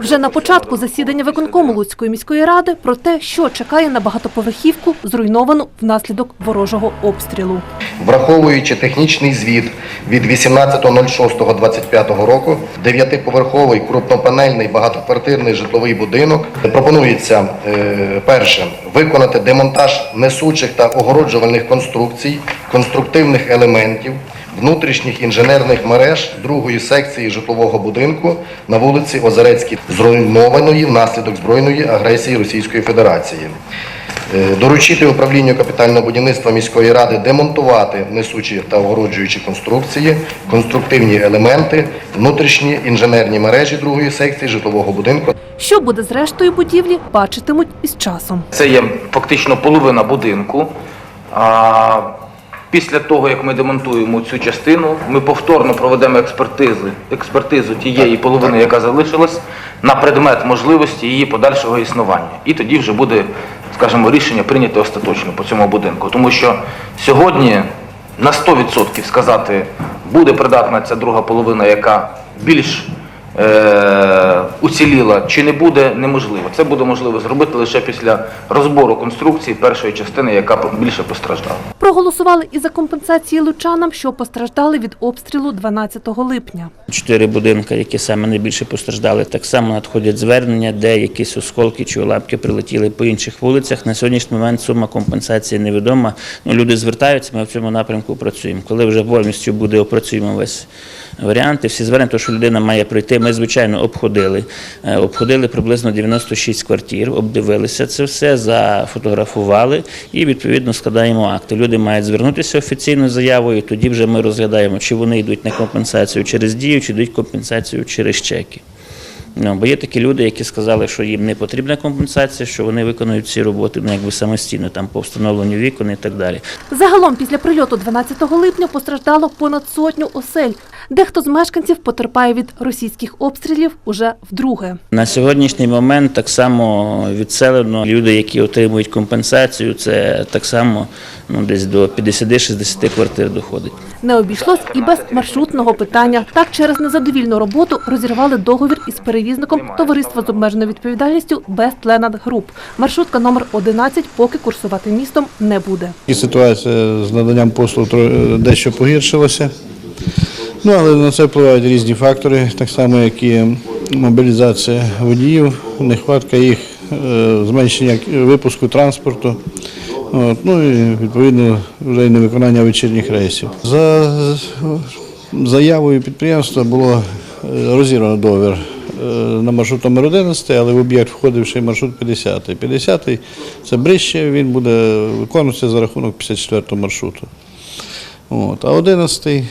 Вже на початку засідання виконкому Луцької міської ради про те, що чекає на багатоповерхівку, зруйновану внаслідок ворожого обстрілу. Враховуючи технічний звіт від 18.06.25 року, дев'ятиповерховий крупнопанельний багатоквартирний житловий будинок пропонується е, перше виконати демонтаж несучих та огороджувальних конструкцій, конструктивних елементів. Внутрішніх інженерних мереж другої секції житлового будинку на вулиці Озерецькій, зруйнованої внаслідок збройної агресії Російської Федерації. Е, Доручити управлінню капітального будівництва міської ради демонтувати несучі та огороджуючі конструкції, конструктивні елементи, внутрішні інженерні мережі другої секції житлового будинку Що буде з рештою будівлі, бачитимуть із часом. Це є фактично половина будинку. Після того, як ми демонтуємо цю частину, ми повторно проведемо експертизи, експертизу тієї половини, яка залишилась, на предмет можливості її подальшого існування. І тоді вже буде, скажімо, рішення прийняте остаточно по цьому будинку. Тому що сьогодні на 100% сказати, буде придатна ця друга половина, яка більш е, уціліла чи не буде, неможливо. Це буде можливо зробити лише після розбору конструкції першої частини, яка більше постраждала. Проголосували і за компенсації лучанам, що постраждали від обстрілу 12 липня. Чотири будинки, які саме найбільше постраждали, так само надходять звернення, де якісь осколки чи уламки прилетіли по інших вулицях. На сьогоднішній момент сума компенсації невідома. Ну, люди звертаються, ми в цьому напрямку працюємо. Коли вже повністю буде опрацюємо весь варіант, і всі звернення, що людина має пройти. Ми, звичайно, обходили. Е, Обходили приблизно 96 квартир, обдивилися це все, зафотографували і відповідно складаємо акти. Люди мають звернутися офіційною заявою, і тоді вже ми розглядаємо, чи вони йдуть на компенсацію через дію, чи йдуть компенсацію через чеки. Ну, бо є такі люди, які сказали, що їм не потрібна компенсація, що вони виконують ці роботи ну, якби самостійно, там по встановленню вікон і так далі. Загалом після прильоту 12 липня постраждало понад сотню осель. Дехто з мешканців потерпає від російських обстрілів уже вдруге. На сьогоднішній момент так само відселено люди, які отримують компенсацію, це так само ну, десь до 50-60 квартир доходить. Не обійшлось і без маршрутного питання. Так, через незадовільну роботу розірвали договір із перевізником товариства з обмеженою відповідальністю Leonard Group. Маршрутка номер 11 поки курсувати містом не буде. І ситуація з наданням послуг тро- дещо погіршилася. Ну, але на це впливають різні фактори, так само, як і мобілізація водіїв, нехватка їх, е, зменшення випуску транспорту. От, ну і відповідно вже й невиконання вечірніх рейсів. За заявою підприємства було е, розірвано договір е, на маршрут номер 11, але в об'єкт входив ще й маршрут 50. 50 це Брище, він буде виконуватися за рахунок 54 маршруту. От. А 11 е,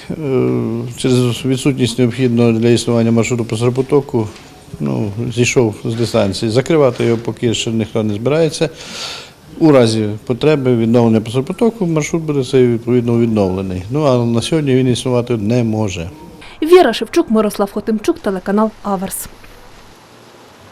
через відсутність необхідного для існування маршруту по Серпотоку ну, зійшов з дистанції. Закривати його поки ще ніхто не збирається. У разі потреби відновлення по маршрут буде цей відповідно відновлений. Ну а на сьогодні він існувати не може. Віра Шевчук, Мирослав Хотимчук, телеканал Аверс.